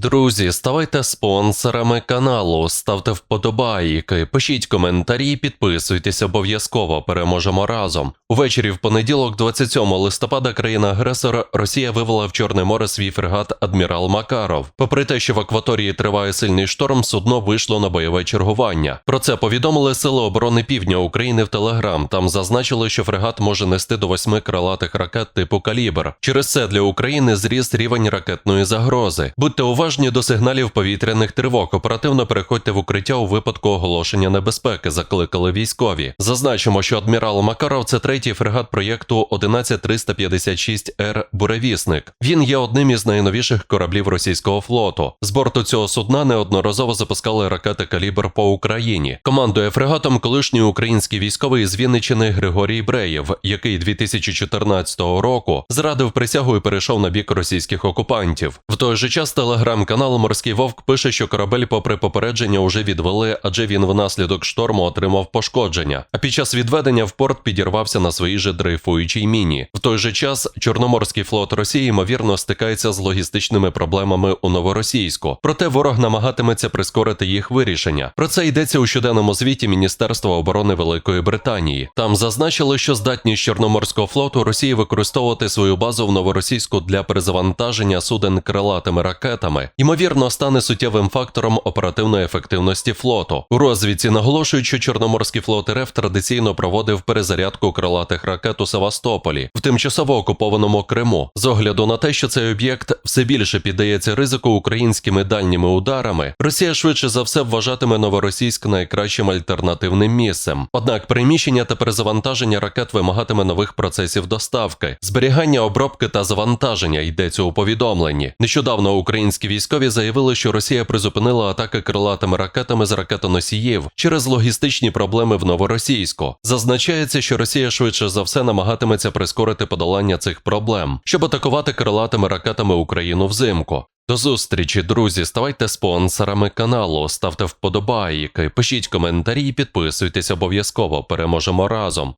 Друзі, ставайте спонсорами каналу, ставте вподобайки, пишіть коментарі, підписуйтесь обов'язково. Переможемо разом. Увечері в понеділок, 27 листопада, країна-агресор Росія вивела в Чорне море свій фрегат Адмірал Макаров. Попри те, що в акваторії триває сильний шторм, судно вийшло на бойове чергування. Про це повідомили Сили оборони Півдня України в Телеграм. Там зазначили, що фрегат може нести до восьми крилатих ракет типу калібр. Через це для України зріс рівень ракетної загрози. Будьте уважні до сигналів повітряних тривог. Оперативно переходьте в укриття у випадку оголошення небезпеки. Закликали військові. Зазначимо, що адмірал Макаров це третій фрегат проєкту 11356 Р Буревісник. Він є одним із найновіших кораблів російського флоту. З борту цього судна неодноразово запускали ракети калібр по Україні. Командує фрегатом колишній український військовий з Вінничини Григорій Бреєв, який 2014 року зрадив присягу і перейшов на бік російських окупантів. В той же час телеграм-канал Морський Вовк пише, що корабель, попри попередження, уже відвели, адже він внаслідок шторму отримав пошкодження. А під час відведення в порт підірвався на своїй же дрейфуючій міні. В той же час Чорноморський флот Росії ймовірно стикається з логістичними проблемами у новоросійську. Проте ворог намагатиметься прискорити їх вирішення. Про це йдеться у щоденному звіті Міністерства оборони Великої Британії. Там зазначили, що здатність Чорноморського флоту Росії використовувати свою базу в новоросійську для перезавантаження суден крилатими ракетами, ймовірно, стане суттєвим фактором оперативної ефективності флоту. У розвідці наголошують, що Чорноморський флот РФ традиційно проводив перезарядку крилатих ракет у Севастополі в тимчасово окупованому Криму. З огляду на те, що цей об'єкт все більше піддається ризику українськими дальніми ударами, Росія швидше за все вважатиме новоросійськ найкращим альтернативним місцем. Однак приміщення та перезавантаження ракет вимагатиме нових процесів доставки, зберігання, обробки та завантаження йдеться у повідомленні. Нещодавно українські військові заявили, що Росія призупинила атаки крилатими ракетами з ракетоносіїв через логістичні проблеми в новоросійську. Зазначається, що Росія швидше за все намагатиметься прискорити подолання цих проблем, щоб атакувати крилатими ракетами Україну взимку. До зустрічі, друзі. Ставайте спонсорами каналу, ставте вподобайки, пишіть коментарі і підписуйтесь обов'язково. Переможемо разом.